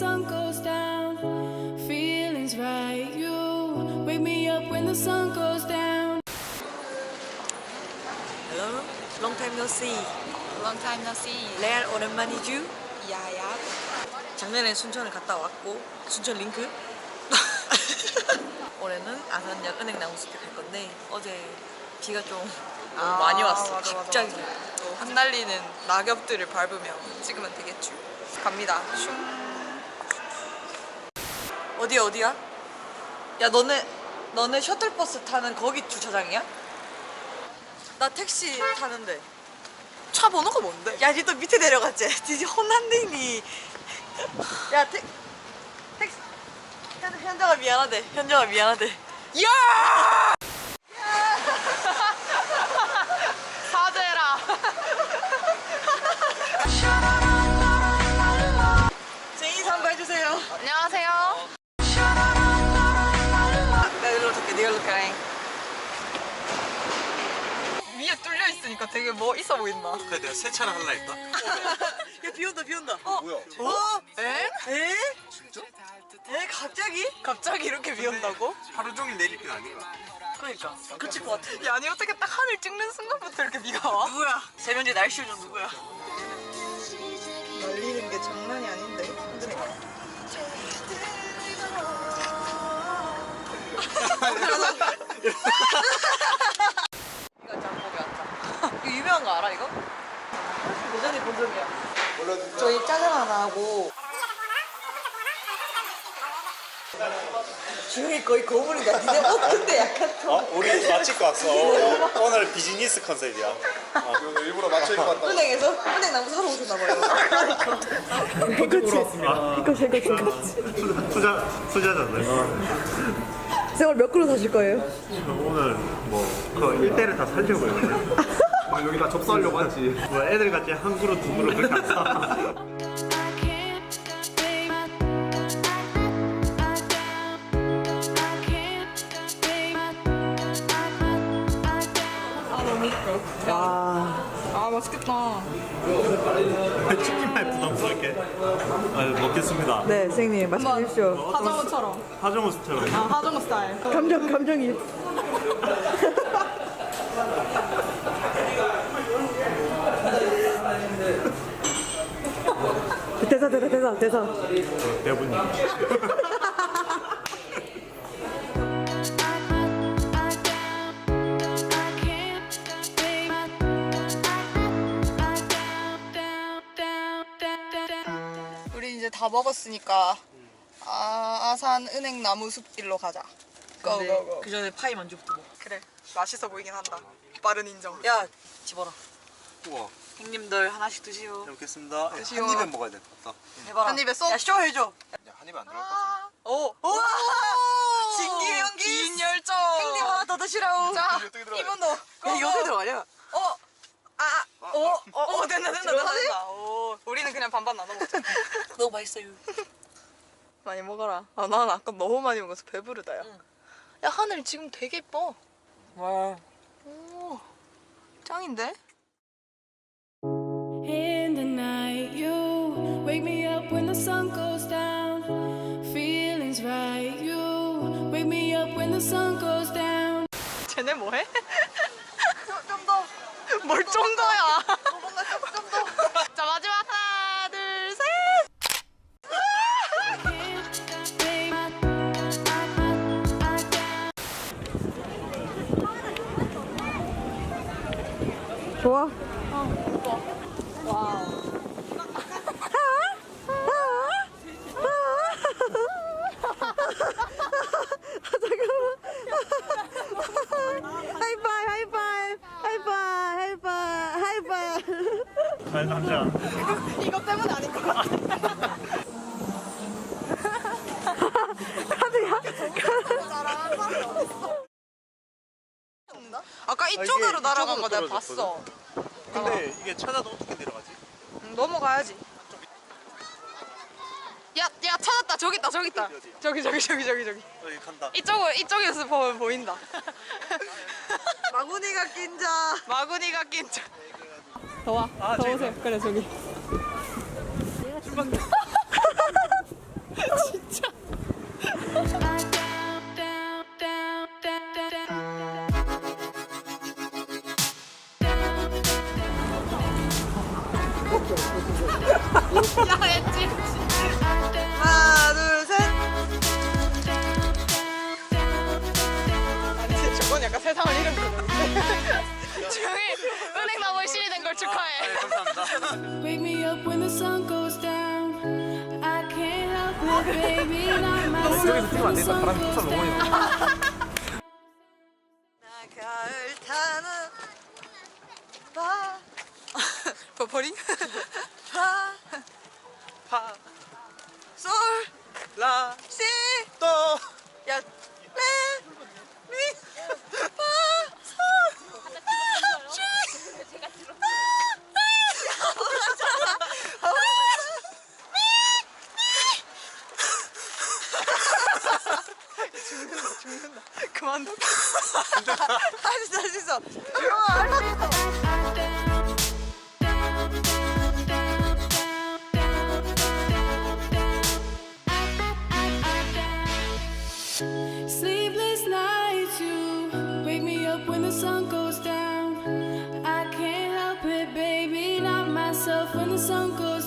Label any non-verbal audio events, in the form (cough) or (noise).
sun goes down. Feelings right, you wake me up when the sun goes down. Hello, long time no see. Long time no see. 레알 오랜만이죠? 야야. 작년에 순천을 갔다 왔고 순천 링크. 올해는 아산역 은행나무 숲에 갈 건데 어제 비가 좀 너무 많이 왔어. 맞아, 맞아, 갑자기. 맞아. 또 흩날리는 낙엽들을 밟으며 찍으면 되겠죠. 갑니다. 슝. 어디야 어디야? 야 너네 너네 셔틀버스 타는 거기 주차장이야? 나 택시 타는데. 차 번호가 뭔데? 야, 니 또 밑에 내려갔지? 니지 혼난데, 니. 야, 택, 택시. 현, 현정아 미안하대. 현정아 미안하대. 야! 사죄라. 생일 선거 해주세요. 안녕하세요. 있으니까 되게 뭐 있어 보인다. 그래 내가 세차를 할라 했다. 야, 비 온다, 비 온다. 어? 뭐야? 어? 에? 에? 진짜? 에? 갑자기? 갑자기 이렇게 비 온다고? 하루 종일 내릴 게 아닌가? 그러니까. 그칠 것 같아. 야, 아니 어떻게 딱 하늘 찍는 순간부터 이렇게 비가 와? 누구야? 세면제 날씨 요정 누구야? 날리는 게 장난이 아닌데. 힘드네. (laughs) 이거 짬뽕이 왔다. 이거 유명한 거 알아, 이거? 예전에 본 적이야. 저희 짜장 하나 하고 주영이 거의 거물이다. 니네 어떤데 약간 좀 어? 우리 마치고 왔어. (laughs) 오늘 비즈니스 컨셉이야. 오늘 일부러 맞춰 입고 왔다. 은행에서 은행 나무 사러 오셨나 봐요. 투자 투자잖아요. 생활 몇 그릇 사실 거예요? 오늘 뭐그 일대를 다 살려고요. 여기 다 접수하려고 하지. 뭐 애들 같이 한 그릇 두 그릇 그렇게 안 사. I can't lay my I down. I can't lay my I down. 아, 맛있겠다. 치킨만 부담스럽게 아, 먹겠습니다. 네, 선생님 주십시오. 하정우처럼. 하정우 스타일로. 아, 하정우 스타일. 감정 감정이. (laughs) 대사 대사 대사 대사. 대부분. I can't lay my Down, down, down. 우리 이제 다 먹었으니까 아, 아산 은행 나무 숲길로 가자. 고고고. 그 전에 파이 만족도 먹. 그래. 맛있어 보이긴 한다. 빠른 인정. 야, 집어라. 우와. 형님들 하나씩 드시오. 잘 먹겠습니다. 한 입에 먹어야 될 것 같다. 해봐라. 한 입에 쏙. 야, 쇼 해줘. 야, 한 입에 안 들어갈 것 같아. 오, 우와. 진기명기. 긴 열정. 형님 하나 더 드시라고. 자, 어떻게 들어가요? 이분도. 야, 이거 어떻게 들어가냐? 어. 아, 어, 어, 어, 된다, 된다, 들어가네? 된다. 오, 우리는 그냥 반반 나눠 먹자. (laughs) 너무 맛있어요. 많이 먹어라. 아, 난 아까 너무 많이 먹어서 배부르다, 야. 야, 하늘 지금 되게 예뻐. 와. 오, 짱인데? In the night, you wake me up when the sun goes down. Feelings right, you wake me up when the sun goes down. 쟤네 뭐해? 좀 더. 뭘 좀 더야? 좀 더. 자, 마지막 하나, 둘, 셋. Can't lay my I down. 좋아. 하이파이 하이파이 하이파이 하이파이 하이파이 잘 남자. 이것 때문 아닌 것 같아. 아까 이쪽으로 날아간 거 내가 봤어. 근데 이게 찾아도 어떻게 내려가지? 응, 넘어가야지. 야, 야 찾았다. 저기 있다. 저기 있다. 저기 저기 저기 저기 저기. 여기 간다. 이쪽을 이쪽에서 보면 보인다. 마구니가 낀 자. 마구니가 낀 자. 더 와. 아, 더 오세요. 그래 저기. 하나, 둘, 셋. 아니, 저건 약간 세상을 잃은 거. 조용히 은행 나무에 신이 된 걸 축하해. Wake me up when the sun goes down. I can't help it, baby. Not myself the sun goes down. 나 가을 타는 바. (laughs) 버퍼링? 바. 파, 솔. 라, 시. 또. 야. 레. 미. 파. 솔. 라. 시. 그만둬. (laughs) 할수 있어, 할수 있어. 조용아, 할수 있어. Sun goes down. I can't help it, baby. Not myself when the sun goes